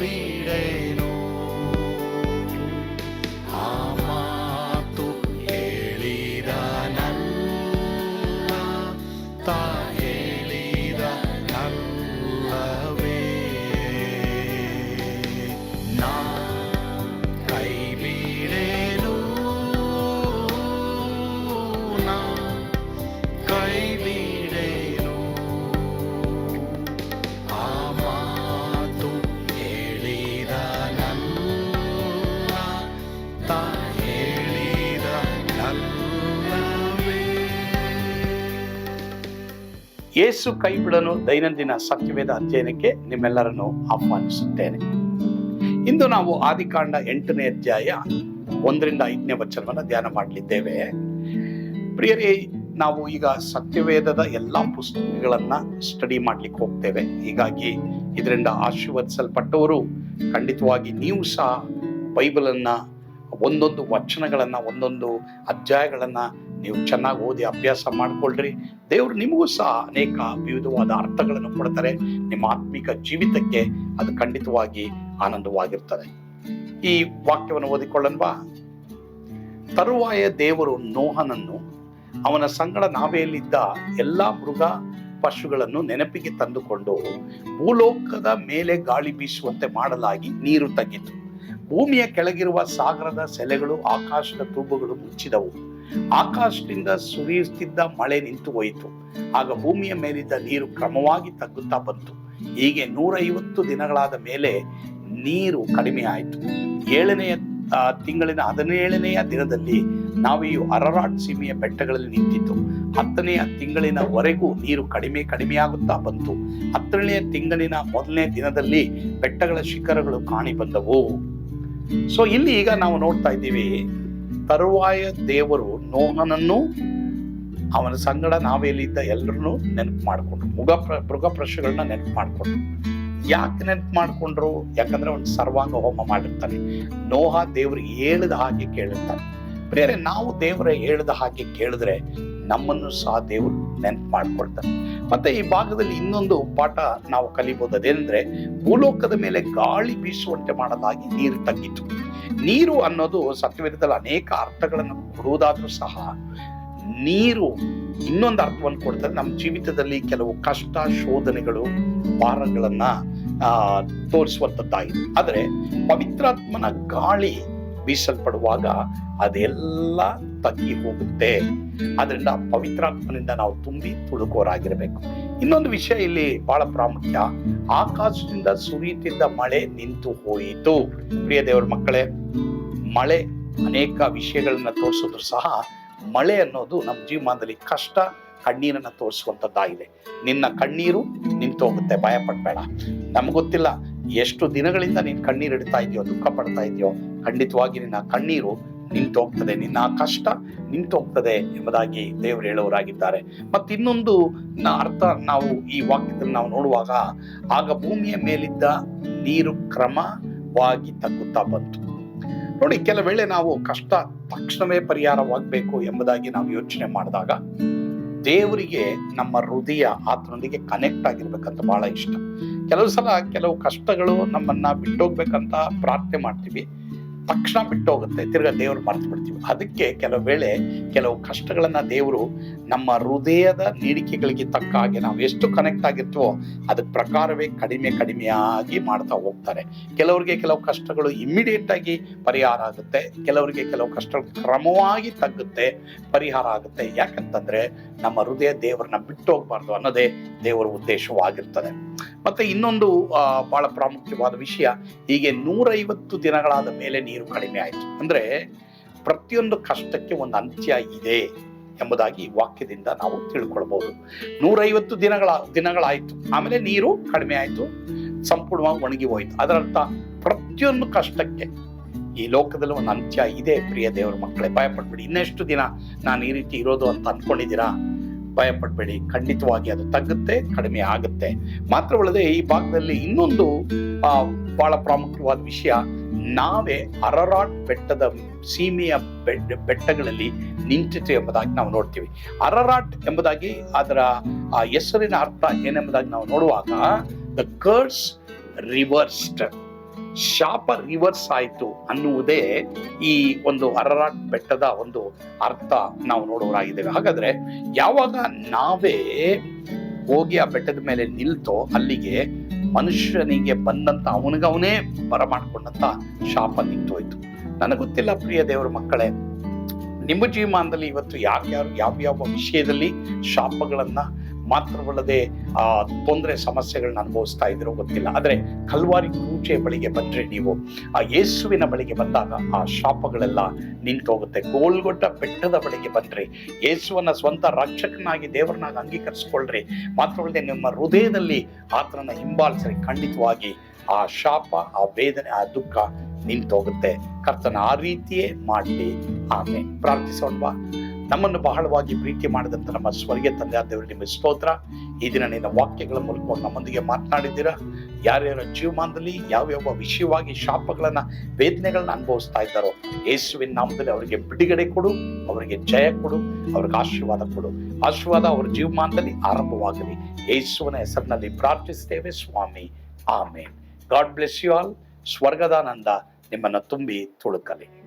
ಬಿಡೇನು ಯೇಸು ಕೈ ಬಿಡನು ದೈನಂದಿನ ಸತ್ಯವೇದ ಅಧ್ಯಯನಕ್ಕೆ ನಿಮ್ಮೆಲ್ಲರನ್ನು ಆಹ್ವಾನಿಸುತ್ತೇನೆ. ಇಂದು ನಾವು ಆದಿಕಾಂಡ ಎಂಟನೇ ಅಧ್ಯಾಯ ಒಂದರಿಂದ ಐದನೇ ವಚನವನ್ನು ಧ್ಯಾನ ಮಾಡಲಿದ್ದೇವೆ. ಪ್ರಿಯರೇ, ನಾವು ಈಗ ಸತ್ಯವೇದದ ಎಲ್ಲ ಪುಸ್ತಕಗಳನ್ನ ಸ್ಟಡಿ ಮಾಡ್ಲಿಕ್ಕೆ ಹೋಗ್ತೇವೆ. ಹೀಗಾಗಿ ಇದರಿಂದ ಆಶೀರ್ವದಿಸಲ್ಪಟ್ಟವರು ಖಂಡಿತವಾಗಿ ನೀವು ಸಹ ಬೈಬಲನ್ನ ಒಂದೊಂದು ವಚನಗಳನ್ನ, ಒಂದೊಂದು ಅಧ್ಯಾಯಗಳನ್ನ ನೀವು ಚೆನ್ನಾಗಿ ಓದಿ ಅಭ್ಯಾಸ ಮಾಡ್ಕೊಳ್ರಿ. ದೇವರು ನಿಮಗೂ ಸಹ ಅನೇಕ ವಿವಿಧವಾದ ಅರ್ಥಗಳನ್ನು ಕೊಡ್ತಾರೆ. ನಿಮ್ಮ ಆತ್ಮಿಕ ಜೀವಿತಕ್ಕೆ ಅದು ಖಂಡಿತವಾಗಿ ಆನಂದವಾಗಿರ್ತದೆ. ಈ ವಾಕ್ಯವನ್ನು ಓದಿಕೊಳ್ಳನ್ವಾ? ತರುವಾಯ ದೇವರು ನೋಹನನ್ನು ಅವನ ಸಂಗಡ ನಾವೆಯಲ್ಲಿದ್ದ ಎಲ್ಲ ಮೃಗ ಪಶುಗಳನ್ನು ನೆನಪಿಗೆ ತಂದುಕೊಂಡು ಭೂಲೋಕದ ಮೇಲೆ ಗಾಳಿ ಬೀಸುವಂತೆ ಮಾಡಲಾಗಿ ನೀರು ತಗ್ಗಿತು ಭೂಮಿಯ ಕೆಳಗಿರುವ ಸಾಗರದ ಸೆಲೆಗಳು, ಆಕಾಶದ ತೂಬುಗಳು ಮುಚ್ಚಿದವು. ಆಕಾಶದಿಂದ ಸುರಿಯುತ್ತಿದ್ದ ಮಳೆ ನಿಂತು ಹೋಯಿತು. ಆಗ ಭೂಮಿಯ ಮೇಲಿದ್ದ ನೀರು ಕ್ರಮವಾಗಿ ತಗ್ಗುತ್ತಾ ಬಂತು. ಹೀಗೆ ನೂರೈವತ್ತು ದಿನಗಳಾದ ಮೇಲೆ ನೀರು ಕಡಿಮೆ ಆಯಿತು. ಏಳನೆಯ ತಿಂಗಳಿನ ಹದಿನೇಳನೆಯ ದಿನದಲ್ಲಿ ನಾವೆಯು ಅರರಾಟ್ ಸೀಮೆಯ ಬೆಟ್ಟಗಳಲ್ಲಿ ನಿಂತಿತ್ತು ಹತ್ತನೆಯ ತಿಂಗಳಿನವರೆಗೂ ನೀರು ಕಡಿಮೆ ಕಡಿಮೆಯಾಗುತ್ತಾ ಬಂತು. ಹತ್ತನೆಯ ತಿಂಗಳಿನ ಮೊದಲನೇ ದಿನದಲ್ಲಿ ಬೆಟ್ಟಗಳ ಶಿಖರಗಳು ಕಾಣಿ ಬಂದವು. ಸೊ ಇಲ್ಲಿ ಈಗ ನಾವು ನೋಡ್ತಾ ಇದ್ದೀವಿ ತರುವಾಯ ದೇವರು ನೋಹನನ್ನು ಅವನ ಸಂಗಡ ನಾವೆಲ್ಲಿದ್ದ ಎಲ್ಲರನ್ನೂ ನೆನಪು ಮಾಡಿಕೊಂಡ್ರು. ಮುಗ ಮೃಗ ಪ್ರಶ್ನೆಗಳನ್ನ ನೆನಪು ಮಾಡಿಕೊಂಡ್ರು. ಯಾಕೆ ನೆನಪು ಮಾಡಿಕೊಂಡ್ರು? ಯಾಕಂದ್ರೆ ಅವನು ಸರ್ವಾಂಗ ಹೋಮ ಮಾಡಿರ್ತಾನೆ. ನೋಹ ದೇವರು ಹೇಳಿದ ಹಾಗೆ ಕೇಳಿರ್ತಾನೆ. ಬೇರೆ ನಾವು ದೇವರ ಹೇಳಿದ ಹಾಗೆ ಕೇಳಿದ್ರೆ ನಮ್ಮನ್ನು ಸಹ ದೇವರು ನೆನಪು ಮಾಡ್ಕೊಳ್ತಾನೆ ಮತ್ತೆ ಈ ಭಾಗದಲ್ಲಿ ಇನ್ನೊಂದು ಪಾಠ ನಾವು ಕಲಿಬಹುದು ಅದೇನೆಂದ್ರೆ ಭೂಲೋಕದ ಮೇಲೆ ಗಾಳಿ ಬೀಸುವಂತೆ ಮಾಡಲಾಗಿ ನೀರು ತಗ್ಗಿತು ನೀರು ಅನ್ನೋದು ಸತ್ಯವೇದದಲ್ಲಿ ಅನೇಕ ಅರ್ಥಗಳನ್ನು ಕೊಡುವುದಾದ್ರೂ ಸಹ ನೀರು ಇನ್ನೊಂದು ಅರ್ಥವನ್ನು ಕೊಡ್ತದೆ ನಮ್ಮ ಜೀವಿತದಲ್ಲಿ ಕೆಲವು ಕಷ್ಟ, ಶೋಧನೆಗಳು, ಭಾರಗಳನ್ನ, ಆ, ತೋರಿಸುವಂತದ್ದಾಗಿದೆ. ಆದರೆ ಪವಿತ್ರಾತ್ಮನ ಗಾಳಿ ಬೀಸಲ್ಪಡುವಾಗ ಅದೆಲ್ಲ ತಗ್ಗಿ ಹೋಗುತ್ತೆ ಅದರಿಂದ ಪವಿತ್ರಾತ್ಮನಿಂದ ನಾವು ತುಂಬಿ ತುಳುಕೋರಾಗಿರ್ಬೇಕು. ಇನ್ನೊಂದು ವಿಷಯ ಇಲ್ಲಿ ಬಹಳ ಪ್ರಾಮುಖ್ಯ. ಆಕಾಶದಿಂದ ಸುರಿಯುತ್ತಿದ್ದ ಮಳೆ ನಿಂತು ಹೋಯಿತು. ಪ್ರಿಯ ದೇವರ ಮಕ್ಕಳೇ, ಮಳೆ ಅನೇಕ ವಿಷಯಗಳನ್ನ ತೋರಿಸಿದ್ರು ಸಹ ಮಳೆ ಅನ್ನೋದು ನಮ್ಮ ಜೀವಮಾನದಲ್ಲಿ ಕಷ್ಟ, ಕಣ್ಣೀರನ್ನ ತೋರಿಸುವಂತದ್ದಾಗಿದೆ ನಿನ್ನ ಕಣ್ಣೀರು ನಿಂತು ಹೋಗುತ್ತೆ ಭಯ ನಮ್ಗೆ ಗೊತ್ತಿಲ್ಲ, ಎಷ್ಟು ದಿನಗಳಿಂದ ನೀನು ಕಣ್ಣೀರು ಇಡ್ತಾ ಇದೆಯೋ, ದುಃಖ ಪಡ್ತಾ ಇದೆಯೋ, ಖಂಡಿತವಾಗಿ ನಿನ್ನ ಕಣ್ಣೀರು ನಿಂತು ಹೋಗ್ತದೆ ನಿನ್ನ ಕಷ್ಟ ನಿಂತು ಹೋಗ್ತದೆ ಎಂಬುದಾಗಿ ದೇವರು ಇನ್ನೊಂದು ನ- ಅರ್ಥ ನಾವು ಈ ವಾಕ್ಯದಲ್ಲಿ ನಾವು ನೋಡುವಾಗ, ಆಗ ಭೂಮಿಯ ಮೇಲಿದ್ದ ನೀರು ಕ್ರಮವಾಗಿ ತಗ್ಗುತ್ತಾ ಬಂತು. ನೋಡಿ, ಕೆಲ ವೇಳೆ ನಾವು ಕಷ್ಟ ತಕ್ಷಣವೇ ಪರಿಹಾರವಾಗಬೇಕು ಎಂಬುದಾಗಿ ನಾವು ಯೋಚನೆ ಮಾಡಿದಾಗ, ದೇವರಿಗೆ ನಮ್ಮ ಹೃದಯ ಆತನೊಂದಿಗೆ ಕನೆಕ್ಟ್ ಆಗಿರ್ಬೇಕಂತ ಬಹಳ ಇಷ್ಟ. ಕೆಲವು ಸಲ ಕೆಲವು ಕಷ್ಟಗಳು ನಮ್ಮನ್ನ ಬಿಟ್ಟೋಗ್ಬೇಕಂತ ಪ್ರಾರ್ಥನೆ ಮಾಡ್ತೀವಿ. ತಕ್ಷಣ ಬಿಟ್ಟೋಗುತ್ತೆ. ತಿರ್ಗ ದೇವ್ರು ಮರ್ತು ಬಿಡ್ತೀವಿ. ಅದಕ್ಕೆ ಕೆಲವು ವೇಳೆ ಕೆಲವು ಕಷ್ಟಗಳನ್ನ ದೇವರು ನಮ್ಮ ಹೃದಯದ ನೀಡಿಕೆಗಳಿಗೆ ತಕ್ಕ ಹಾಗೆ ನಾವು ಎಷ್ಟು ಕನೆಕ್ಟ್ ಆಗಿರ್ತೀವೋ ಅದಕ್ಕೆ ಪ್ರಕಾರವೇ ಕಡಿಮೆ ಕಡಿಮೆಯಾಗಿ ಮಾಡ್ತಾ ಹೋಗ್ತಾರೆ. ಕೆಲವರಿಗೆ ಕೆಲವು ಕಷ್ಟಗಳು ಇಮ್ಮಿಡಿಯೇಟ್ ಆಗಿ ಪರಿಹಾರ ಆಗುತ್ತೆ. ಕೆಲವರಿಗೆ ಕೆಲವು ಕಷ್ಟಗಳು ಕ್ರಮವಾಗಿ ತಗ್ಗುತ್ತೆ, ಪರಿಹಾರ ಆಗುತ್ತೆ. ಯಾಕಂತಂದ್ರೆ ನಮ್ಮ ಹೃದಯ ದೇವರನ್ನ ಬಿಟ್ಟು ಹೋಗ್ಬಾರ್ದು ಅನ್ನೋದೇ ದೇವರ ಉದ್ದೇಶವಾಗಿರ್ತದೆ. ಮತ್ತೆ ಇನ್ನೊಂದು ಬಹಳ ಪ್ರಾಮುಖ್ಯವಾದ ವಿಷಯ, ಹೀಗೆ ನೂರೈವತ್ತು ದಿನಗಳಾದ ಮೇಲೆ ನೀರು ಕಡಿಮೆ ಆಯಿತು. ಅಂದರೆ ಪ್ರತಿಯೊಂದು ಕಷ್ಟಕ್ಕೆ ಒಂದು ಅಂತ್ಯ ಇದೆ ಎಂಬುದಾಗಿ ವಾಕ್ಯದಿಂದ ನಾವು ತಿಳ್ಕೊಳ್ಬಹುದು ನೂರೈವತ್ತು ದಿನಗಳ, ದಿನಗಳಾಯಿತು. ಆಮೇಲೆ ನೀರು ಕಡಿಮೆ ಆಯಿತು, ಸಂಪೂರ್ಣವಾಗಿ ಒಣಗಿ ಹೋಯಿತು. ಅದರರ್ಥ ಪ್ರತಿಯೊಂದು ಕಷ್ಟಕ್ಕೆ ಈ ಲೋಕದಲ್ಲಿ ಒಂದು ಅಂತ್ಯ ಇದೆ, ಪ್ರಿಯ ದೇವರ ಮಕ್ಕಳೇ. ಭಯಪಡ್ಬೇಡಿ. ಇನ್ನೆಷ್ಟು ದಿನ ನಾನು ಈ ರೀತಿ ಇರೋದು ಅಂತ ಅನ್ಕೊಂಡಿದ್ದೀರಾ ಭಯಪಡ್ಬೇಡಿ. ಖಂಡಿತವಾಗಿ ಅದು ತಗ್ಗುತ್ತೆ, ಕಡಿಮೆ ಆಗುತ್ತೆ. ಮಾತ್ರವಲ್ಲದೆ ಈ ಭಾಗದಲ್ಲಿ ಇನ್ನೊಂದು ಬಹಳ ಪ್ರಾಮುಖ್ಯವಾದ ವಿಷಯ ನಾವೇ ಅರರಾಟ್ ಬೆಟ್ಟದ ಸೀಮೆಯ ಬೆಟ್ಟ ಬೆಟ್ಟಗಳಲ್ಲಿ ನಿಂತಿತು ಎಂಬುದಾಗಿ ನಾವು ನೋಡ್ತೀವಿ. ಅರರಾಟ್ ಎಂಬುದಾಗಿ ಅದರ, ಆ, ಹೆಸರಿನ ಅರ್ಥ ಏನೆಂಬುದಾಗಿ ನಾವು ನೋಡುವಾಗ ದ ಕರ್ಸ್ ರಿವರ್ಸ್ಡ್ ಶಾಪ ರಿವರ್ಸ್ ಆಯಿತು ಅನ್ನುವುದೇ ಈ ಒಂದು ಅರರಾಟ್ ಬೆಟ್ಟದ ಒಂದು ಅರ್ಥ ನಾವು ನೋಡೋರಾಗಿದ್ದೇವೆ ಹಾಗಾದ್ರೆ ಯಾವಾಗ ನಾವೇ ಹೋಗಿ ಆ ಬೆಟ್ಟದ ಮೇಲೆ ನಿಲ್ತೋ ಅಲ್ಲಿಗೆ ಮನುಷ್ಯನಿಗೆ ಬಂದಂತ ಅವನಿಗವನೇ ಬರಮಾಡ್ಕೊಂಡಂತ ಶಾಪ ನಿಂತೋಯ್ತು. ನನಗೆ ಗೊತ್ತಿಲ್ಲ ಪ್ರಿಯ ದೇವರ ಮಕ್ಕಳೇ, ನಿಮ್ಮ ಜೀವಮಾನದಲ್ಲಿ ಇವತ್ತು ಯಾರ್ಯಾರು, ಯಾವ್ಯಾವ ಯಾವ ವಿಷಯದಲ್ಲಿ ಶಾಪಗಳನ್ನ ಮಾತ್ರವಲ್ಲದೆ ಆ ತೊಂದರೆ ಸಮಸ್ಯೆಗಳನ್ನ ಅನುಭವಿಸ್ತಾ ಇದ್ರು ಗೊತ್ತಿಲ್ಲ. ಆದ್ರೆ ಕಲ್ವಾರಿ ಕೂಚೆ ಬಳಿಗೆ ಬಂದ್ರೆ ನೀವು ಆ ಯೇಸುವಿನ ಬಳಿಗೆ ಬಂದಾಗ ಆ ಶಾಪಗಳೆಲ್ಲ ನಿಂತೋಗುತ್ತೆ. ಗೋಲ್ಗೊಡ್ಡ ಬೆಟ್ಟದ ಬಳಿಗೆ ಬಂದ್ರೆ, ಯೇಸುವನ್ನ ಸ್ವಂತ ರಕ್ಷಕನಾಗಿ ದೇವರನ್ನಾಗಿ ಅಂಗೀಕರಿಸ್ಕೊಳ್ರಿ. ಮಾತ್ರವಲ್ಲದೆ ನಿಮ್ಮ ಹೃದಯದಲ್ಲಿ ಆತನನ್ನ ಹಿಂಬಾಲಿಸ್ರಿ. ಖಂಡಿತವಾಗಿ ಆ ಶಾಪ, ಆ ವೇದನೆ, ಆ ದುಃಖ ನಿಂತೋಗುತ್ತೆ. ಕರ್ತನ ಆ ರೀತಿಯೇ ಮಾಡಲಿ. ಆಮೇಲೆ ಪ್ರಾರ್ಥಿಸೋಣವಾ ನಮ್ಮನ್ನು ಬಹಳವಾಗಿ ಪ್ರೀತಿ ಮಾಡಿದಂತ ನಮ್ಮ ಸ್ವರ್ಗೀಯ ತಂದೆ ದೇವರು ನಿಮ್ಮ ಸ್ತೋತ್ರ. ಈ ದಿನ ನಿನ್ನ ವಾಕ್ಯಗಳ ಮೂಲಕ ನಮ್ಮೊಂದಿಗೆ ಮಾತನಾಡಿದ್ದೀರಾ? ಯಾರ್ಯಾರ ಜೀವಮಾನದಲ್ಲಿ ಯಾವ್ಯಾವ ವಿಷಯವಾಗಿ ಶಾಪಗಳನ್ನ, ವೇದನೆಗಳನ್ನ ಅನುಭವಿಸ್ತಾ ಇದ್ದಾರೋ, ಯೇಸುವಿನ ನಾಮದಲ್ಲಿ ಅವರಿಗೆ ಬಿಡುಗಡೆ ಕೊಡು, ಅವರಿಗೆ ಜಯ ಕೊಡು, ಅವ್ರಿಗೆ ಆಶೀರ್ವಾದ ಕೊಡು. ಆಶೀರ್ವಾದ ಅವರ ಜೀವಮಾನದಲ್ಲಿ ಆರಂಭವಾಗಲಿ. ಯೇಸುವಿನ ಹೆಸರಿನಲ್ಲಿ ಪ್ರಾರ್ಥಿಸ್ತೇವೆ, ಸ್ವಾಮಿ. Amen. God bless you all. ಸ್ವರ್ಗದಾನಂದ ನಿಮ್ಮನ್ನು ತುಂಬಿ ತುಳುಕಲಿ.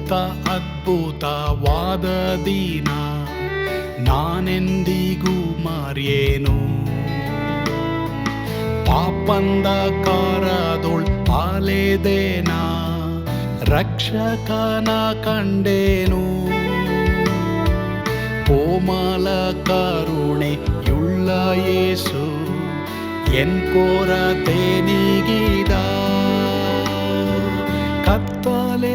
ಎಂತ ಅದ್ಭುತವಾದ ದಿನ ನಾನೆಂದಿಗೂ ಮರೆಯೇನು ಪಾಪಂದ ಕಾರದೊಳ್ ಆಲೆದೇನ ರಕ್ಷಕನ ಕಂಡೇನು ಕೋಮಲ ಕರುಣೆ ಯುಳ್ಳ ಯೇಸು ಎನ್ ಕೊರತೆ ನೀಗಿದ ಕತ್ತಲೆ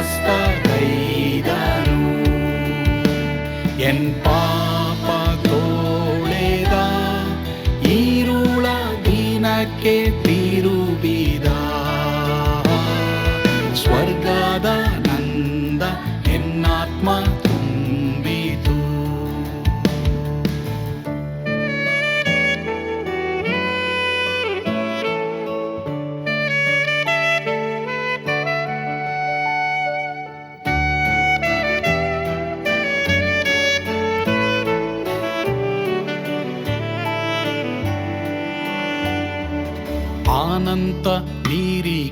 ಎನ್ ಸ್ವಸ್ಥ ಕೈದನು ಎನ್ ಪಾಪ ತೋಳೆದ ಈರುಳ ದಿನಕ್ಕೆ